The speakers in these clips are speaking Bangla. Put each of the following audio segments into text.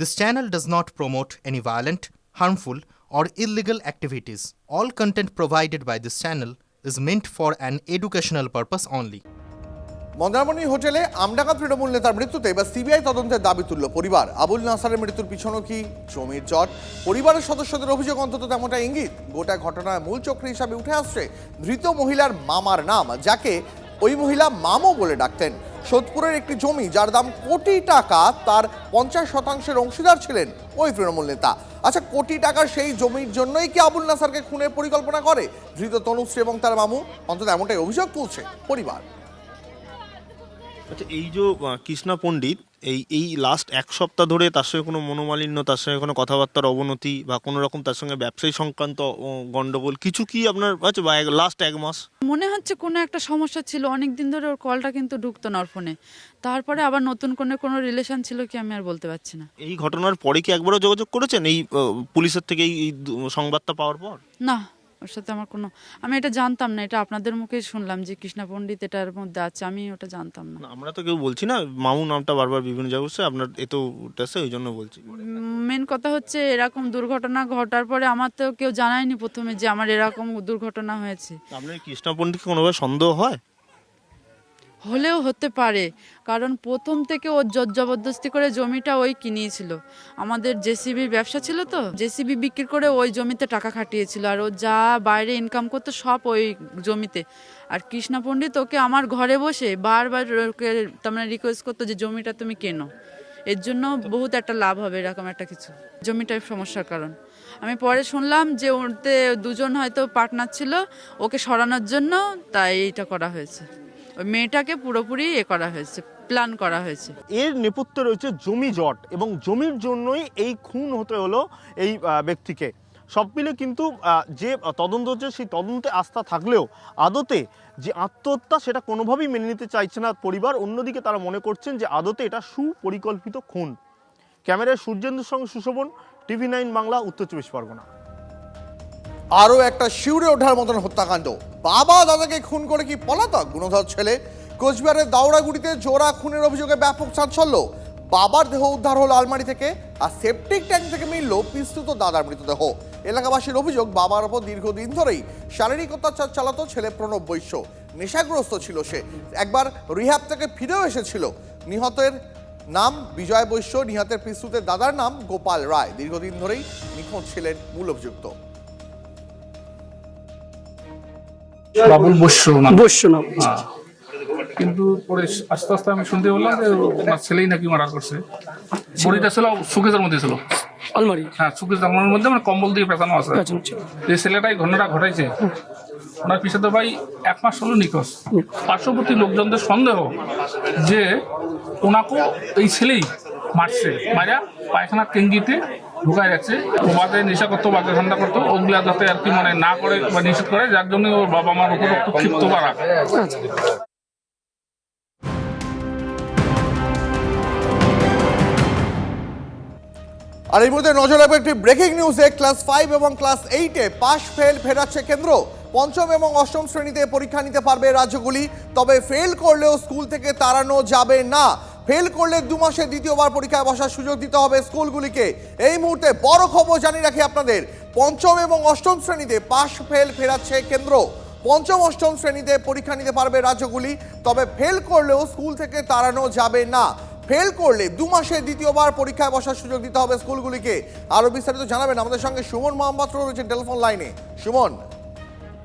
This channel does not promote any violent, harmful, or illegal activities. All content provided by this channel is meant for an educational purpose only. Mandarmani হোটেলে আমডাঙ্গা তৃণমূল নেতার মৃত্যুতে এবার সিবিআই তদন্তের দাবি তুলল পরিবার আবুল নাসারের মৃত্যুর পিছনেও কি জমির জট পরিবারের সদস্যদের অভিযোগ অন্তত তেমনটা ইঙ্গিত গোটা ঘটনার মূল চক্রী হিসাবে উঠে আসছে ধৃত মহিলার মামার নাম যাকে ওই মহিলা মামো বলে ডাকতেন সোদপুরের একটি জমি যার দাম কোটি টাকা, তার পঞ্চাশ শতাংশের অংশীদার ছিলেন ওই তৃণমূল নেতা। আচ্ছা কোটি টাকার সেই জমির জন্যই কি আবুল নাসারকে খুনের পরিকল্পনা করে? ধৃত তনুশ্রী এবং তার মামু অন্তত এমনটাই অভিযোগ তুলছে পরিবার। আচ্ছা এই যে কৃষ্ণা পণ্ডিত এই এই লাস্ট এক সপ্তাহ ধরে তার সঙ্গে কোনো মনোমালিন্য তার সঙ্গে কোনো কথাবার্তার অবনতি বা কোনো রকম তার সঙ্গে ব্যবসায়ী সংক্রান্ত গন্ডগোল কিছু কি আপনার আছে বা লাস্ট এক মাস? মনে হচ্ছে কোনো একটা সমস্যা ছিল অনেক দিন ধরে ওর কলটা কিন্তু ঢুকতো না ওর ফোনে। তারপরে আবার নতুন কোনো কোনো রিলেশন ছিল কি আমি আর বলতে পারছি না। এই ঘটনার পরে কি একবারও যোগাযোগ করেছেন এই পুলিশের থেকে এই সংবাদটা পাওয়ার পর? না ওর সাথে আমার কোনো আমি এটা জানতাম না এটা আপনাদের মুখে শুনলাম যে কৃষ্ণা পণ্ডিত এটার মধ্যে আছে আমি ওটা জানতাম না। আমরা তো কেউ বলছি না মামু নামটা বারবার বিভিন্ন জায়গায় উঠছে, আপনার এ তো উঠেছে ওই জন্য বলছি। মেন কথা হচ্ছে এরকম দুর্ঘটনা ঘটার পরে আমার তো কেউ জানায়নি প্রথমে যে আমার এরকম দুর্ঘটনা হয়েছে। আপনার কৃষ্ণা পণ্ডিতকে কোনোভাবে সন্দেহ হয়? হলেও হতে পারে, কারণ প্রথম থেকে ও জোর জবরদস্তি করে জমিটা ওই কিনিয়েছিল। আমাদের জেসিবির ব্যবসা ছিল তো, জেসিবি বিক্রি করে ওই জমিতে টাকা খাটিয়েছিল, আর ও যা বাইরে ইনকাম করতো সব ওই জমিতে। আর কৃষ্ণা পণ্ডিত ওকে আমার ঘরে বসে বারবার ওকে তার মানে রিকোয়েস্ট করতো যে, জমিটা তুমি কেনো। এর জন্য বহুত একটা লাভ হবে, এরকম একটা কিছু জমিটার সমস্যার কারণ। আমি পরে শুনলাম যে, ওতে দুজন হয়তো পার্টনার ছিল, ওকে সরানোর জন্য, তাই এইটা করা হয়েছে। মেয়েটাকে পুরোপুরি এ করা হয়েছে প্ল্যান করা হয়েছে। এর নেপথ্যে রয়েছে জমি জট এবং জমির জন্যই এই খুন হতে হলো এই ব্যক্তিকে। সব মিলে কিন্তু যে তদন্ত হচ্ছে সেই তদন্তে আস্থা থাকলেও আদতে যে আত্মহত্যা সেটা কোনোভাবেই মেনে নিতে চাইছে না পরিবার, অন্যদিকে তারা মনে করছেন যে আদতে এটা সুপরিকল্পিত খুন। ক্যামেরায় সূর্যেন্দ্রের সঙ্গে সুশোভন, টিভি নাইন বাংলা, উত্তর চব্বিশ পরগনা। আরও একটা শিউরে ওঠার মতন হত্যাকাণ্ড। বাবা দাদাকে খুন করে কি পলাতক? গুণধর ছেলে, কোচবিহারের দাউড়াগুড়িতে জোড়া খুনের অভিযোগে ব্যাপক চাঞ্চল্য। বাবার দেহ উদ্ধার হলো আলমারি থেকে আর সেপটিক ট্যাঙ্ক থেকে মিলল পিস্তুত দাদার মৃতদেহ। এলাকাবাসীর অভিযোগ, বাবার ওপর দীর্ঘদিন ধরেই শারীরিক অত্যাচার চালাতো ছেলে প্রণব বৈশ্য। নেশাগ্রস্ত ছিল সে। একবার রিহাব থেকে ফিরেও এসেছিল। নিহতের নাম বিজয় বৈশ্য, নিহতের পিস্তুতের দাদার নাম গোপাল রায়। দীর্ঘদিন ধরেই নিখোঁজ ছিলেন মূল অভিযুক্ত। বাবুল বস্য নাম বৈশ্য নাম হ্যাঁ। কিন্তু পরে আস্তে আস্তে আমি শুনতে পেলাম যে ওনার ছেলেই নাকি মারা করছে। বড়িটা ছিল সুকেশের মধ্যে ছিল। আলমারি। হ্যাঁ সুকেশ আলমারির মধ্যে মানে কম্বল দিয়ে পেঁচানো আছে। যে ছেলেটাই ঘটনাটা ঘটাইছে ওনার পিছনে ভাই এক মাস হলো নিখোঁজ। পার্শ্ববর্তী লোকজনদের সন্দেহ যে ওনাকেও এই ছেলেই মারছে। মারা পায়খানার কেঙ্গিতে ঢুকায় রাখছে। ও বাজে নেশা করতো বাজে ঠান্ডা করতো, ওগুলা যাতে আর কি মানে না করে বা নিষেধ করে, যার জন্য ওর বাবা মার উপর একটু ক্ষিপ্ত রাখে আর এই মুহূর্তে নজর রাখব একটি ব্রেকিং নিউজে ক্লাস ফাইভ এবং ক্লাস এইটে পাস ফেল ফেরাচ্ছে কেন্দ্র। পঞ্চম এবং অষ্টম শ্রেণীতে পরীক্ষা নিতে পারবে রাজ্যগুলি, তবে ফেল করলেও স্কুল থেকে তাড়ানো যাবে না। ফেল করলে দু মাসে দ্বিতীয়বার পরীক্ষায় বসার সুযোগ দিতে হবে স্কুলগুলিকে। এই মুহূর্তে বড় খবর জানিয়ে রাখি আপনাদের, পঞ্চম এবং অষ্টম শ্রেণীতে পাস ফেল ফেরাচ্ছে কেন্দ্র। পঞ্চম, অষ্টম শ্রেণীতে পরীক্ষা নিতে পারবে রাজ্যগুলি, তবে ফেল করলেও স্কুল থেকে তাড়ানো যাবে না। ফেল করলে দু মাসে দ্বিতীয়বার পরীক্ষায় বসার সুযোগ দিতে হবে স্কুলগুলিকে। আরও বিস্তারিত জানাবেন আমাদের সঙ্গে সুমন মোহাম্মদ রয়েছেন টেলিফোন লাইনে। সুমন।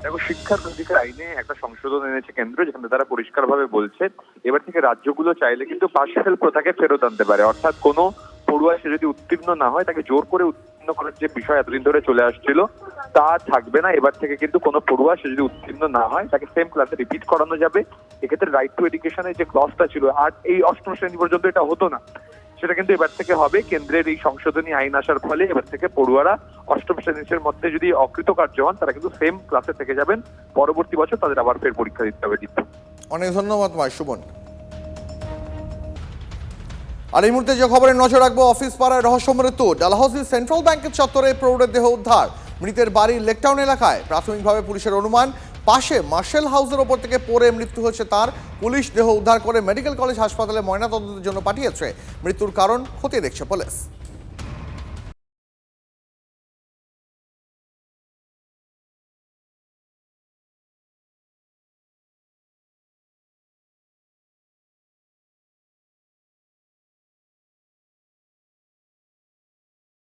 দেখো, শিক্ষার অধিকার আইনে একটা সংশোধন এনেছে কেন্দ্র, যেখানে তারা পরিষ্কারভাবে বলছে, এবার থেকে রাজ্যগুলো চাইলে কিন্তু পাশ ফেল প্রথাকে ফেরত আনতে পারে। অর্থাৎ কোনো পড়ুয়া সে যদি উত্তীর্ণ না হয়, তাকে জোর করে উত্তীর্ণ করার যে বিষয় এতদিন ধরে চলে আসছিল, তা থাকবে না। এবার থেকে কিন্তু কোনো পড়ুয়া সে যদি উত্তীর্ণ না হয়, তাকে সেম ক্লাসে রিপিট করানো যাবে। এক্ষেত্রে রাইট টু এডুকেশনের যে ক্লসটা ছিল, আর এই অষ্টম শ্রেণি পর্যন্ত এটা হতো না। সেটা কিন্তু এবার থেকে হবে। কেন্দ্রের এই সংশোধনী আইন আসার ফলে এবার থেকে পড়ুয়ারা অষ্টম শ্রেণির মধ্যে যদি অকৃতকার্য হন, তারা কিন্তু সেম ক্লাসে থেকে যাবেন। পরবর্তী বছর তাদের আবার ফের পরীক্ষা দিতে হবে অনেক ধন্যবাদ তোমায় সুমন। আর এই মুহূর্তে যে খবরে নজর রাখব, অফিস পাড়ায় রহস্য মৃত্যু ডালহাউসি সেন্ট্রাল ব্যাংকের চত্বরে প্রৌঢ়ের দেহ উদ্ধার। মৃতের বাড়ির লেকটাউন এলাকায়। প্রাথমিকভাবে পুলিশের অনুমান, পাশে মার্শেল হাউসের ওপর থেকে পড়ে মৃত্যু হয়েছে তার পুলিশ দেহ উদ্ধার করে মেডিকেল কলেজ হাসপাতালে ময়নাতদন্তের জন্য পাঠিয়েছে। মৃত্যুর কারণ খতিয়ে দেখছে পুলিশ।